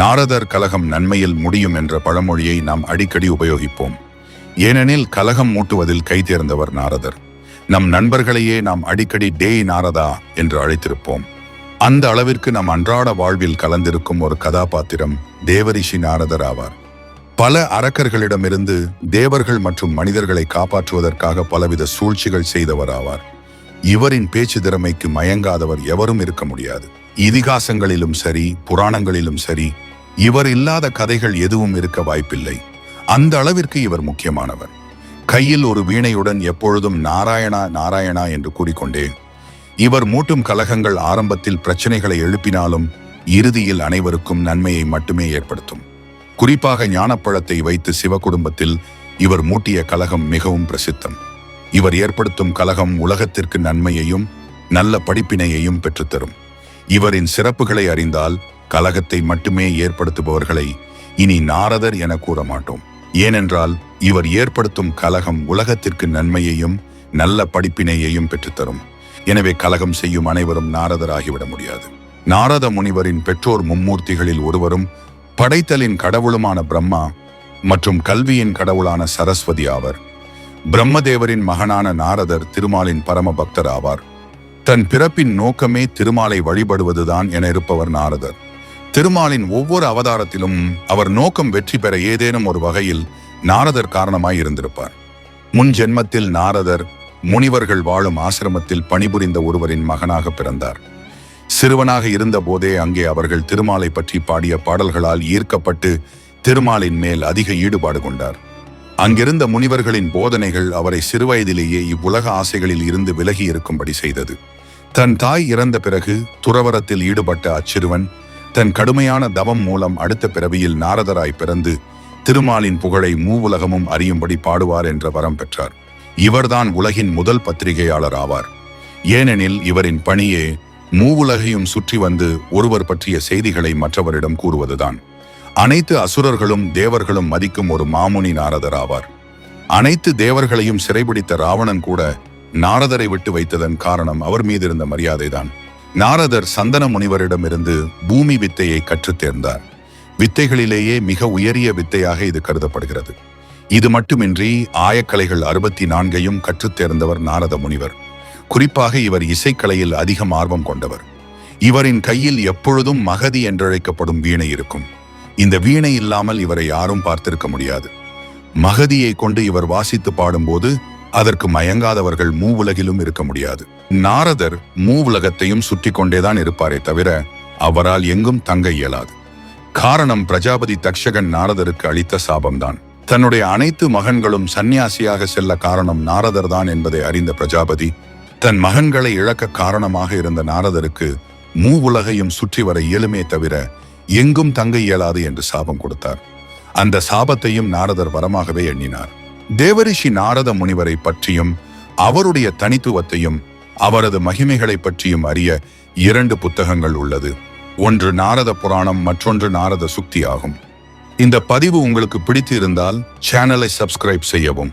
நாரதர் கலகம் நன்மையில் முடியும் என்ற பழமொழியை நாம் அடிக்கடி உபயோகிப்போம். ஏனெனில் கலகம் மூட்டுவதில் கை தேர்ந்தவர் நாரதர். நம் நண்பர்களையே நாம் அடிக்கடி டேய் நாரதா என்று அழைத்திருப்போம். அந்த அளவிற்கு நம் அன்றாட வாழ்வில் கலந்திருக்கும் ஒரு கதாபாத்திரம் தேவரிஷி நாரதர் ஆவார். பல அரக்கர்களிடமிருந்து தேவர்கள் மற்றும் மனிதர்களை காப்பாற்றுவதற்காக பலவித சூழ்ச்சிகள் செய்தவர் ஆவார். இவரின் பேச்சு திறமைக்கு மயங்காதவர் எவரும் இருக்க முடியாது. இதிகாசங்களிலும் சரி புராணங்களிலும் சரி இவர் இல்லாத கதைகள் எதுவும் இருக்க வாய்ப்பில்லை. அந்த அளவிற்கு இவர் முக்கியமானவர். கையில் ஒரு வீணையுடன் எப்பொழுதும் நாராயணா நாராயணா என்று கூறிக்கொண்டே இவர் மூட்டும் கலகங்கள் ஆரம்பத்தில் பிரச்சனைகளை எழுப்பினாலும் இறுதியில் அனைவருக்கும் நன்மையை மட்டுமே ஏற்படுத்தும். குறிப்பாக ஞானப்பழத்தை வைத்து சிவ குடும்பத்தில் இவர் மூட்டிய கலகம் மிகவும் பிரசித்தம். இவர் ஏற்படுத்தும் கலகம் உலகத்திற்கு நன்மையையும் நல்ல படிப்பினையையும் பெற்றுத்தரும். இவரின் சிறப்புகளை அறிந்தால் கலகத்தை மட்டுமே ஏற்படுத்துபவர்களை இனி நாரதர் என கூற மாட்டோம் ஏனென்றால் இவர் ஏற்படுத்தும் கலகம் உலகத்திற்கு நன்மையையும் நல்ல படிப்பினையையும் பெற்றுத்தரும். எனவே கலகம் செய்யும் அனைவரும் நாரதராகிவிட முடியாது. நாரத முனிவரின் பெற்றோர் மும்மூர்த்திகளில் ஒருவரும் படைத்தலின் கடவுளுமான பிரம்மா மற்றும் கல்வியின் கடவுளான சரஸ்வதி ஆவர். பிரம்மதேவரின் மகனான நாரதர் திருமாலின் பரம பக்தர் ஆவார் தன் பிறப்பின் நோக்கமே திருமாலை வழிபடுவதுதான் என இருப்பவர் நாரதர். திருமாலின் ஒவ்வொரு அவதாரத்திலும் அவர் நோக்கம் வெற்றி பெற ஏதேனும் ஒரு வகையில் நாரதர் காரணமாய் இருந்திருப்பார். முன் ஜென்மத்தில் நாரதர் முனிவர்கள் வாழும் ஆசிரமத்தில் பணிபுரிந்த ஒருவரின் மகனாக பிறந்தார். சிறுவனாக இருந்தபோதே அங்கே அவர்கள் திருமாலை பற்றி பாடிய பாடல்களால் ஈர்க்கப்பட்டு திருமாலின் மேல் அதிக ஈடுபாடு கொண்டார். அங்கிருந்த முனிவர்களின் போதனைகள் அவரை சிறுவயதிலேயே இவ்வுலக ஆசைகளில் இருந்து விலகி இருக்கும்படி செய்தது. தன் தாய் இறந்த பிறகு துறவரத்தில் ஈடுபட்ட அச்சிறுவன் தன் கடுமையான தவம் மூலம் அடுத்த பிறவியில் நாரதராய் பிறந்து திருமாலின் புகழை மூவுலகமும் அறியும்படி பாடுவார் என்ற வரம் பெற்றார். இவர்தான் உலகின் முதல் பத்திரிகையாளர் ஆவார். ஏனெனில் இவரின் பணியே மூவுலகையும் சுற்றி வந்து ஒருவர் பற்றிய செய்திகளை மற்றவரிடம் கூறுவதுதான். அனைத்து அசுரர்களும் தேவர்களும் மதிக்கும் ஒரு மாமுனி நாரதர் ஆவார் அனைத்து தேவர்களையும் சிறைபிடித்த ராவணன் கூட நாரதரை விட்டு வைத்ததன் காரணம் அவர் மீது இருந்த மரியாதைதான். நாரதர் சந்தன முனிவரிடமிருந்து பூமி வித்தையை கற்றுத் தேர்ந்தார். வித்தைகளிலேயே மிக உயரிய வித்தையாக இது கருதப்படுகிறது. இது மட்டுமின்றி ஆயக்கலைகள் அறுபத்தி நான்கையும் கற்றுத் தேர்ந்தவர் நாரத முனிவர். குறிப்பாக இவர் இசைக்கலையில் அதிகம் ஆர்வம் கொண்டவர். இவரின் கையில் எப்பொழுதும் மகதி என்றழைக்கப்படும் வீணை இருக்கும். இந்த வீணை இல்லாமல் இவரை யாரும் பார்த்திருக்க முடியாது. மகதியை கொண்டு இவர் வாசித்து பாடும்போது அதற்கு மயங்காதவர்கள் மூவுலகிலும் இருக்க முடியாது. நாரதர் மூவுலகத்தையும் சுற்றி கொண்டேதான் இருப்பாரே தவிர அவரால் எங்கும் தங்க இயலாது. காரணம் பிரஜாபதி தக்ஷகன் நாரதருக்கு அளித்த சாபம்தான். தன்னுடைய அனைத்து மகன்களும் சந்நியாசியாக செல்ல காரணம் நாரதர் தான் என்பதை அறிந்த பிரஜாபதி தன் மகன்களை இழக்க காரணமாக இருந்த நாரதருக்கு மூவுலகையும் சுற்றி வர இயலுமே தவிர எங்கும் தங்க இயலாது என்று சாபம் கொடுத்தார். அந்த சாபத்தையும் நாரதர் வரமாகவே எண்ணினார். தேவரிஷி நாரத முனிவரை பற்றியும் அவருடைய தனித்துவத்தையும் அவரது மகிமைகளை பற்றியும் அறிய இரண்டு புத்தகங்கள் உள்ளது. ஒன்று நாரத புராணம் மற்றொன்று நாரத சுக்தி ஆகும். இந்த பதிவு உங்களுக்கு பிடித்து இருந்தால் சேனலை சப்ஸ்கிரைப் செய்யவும்.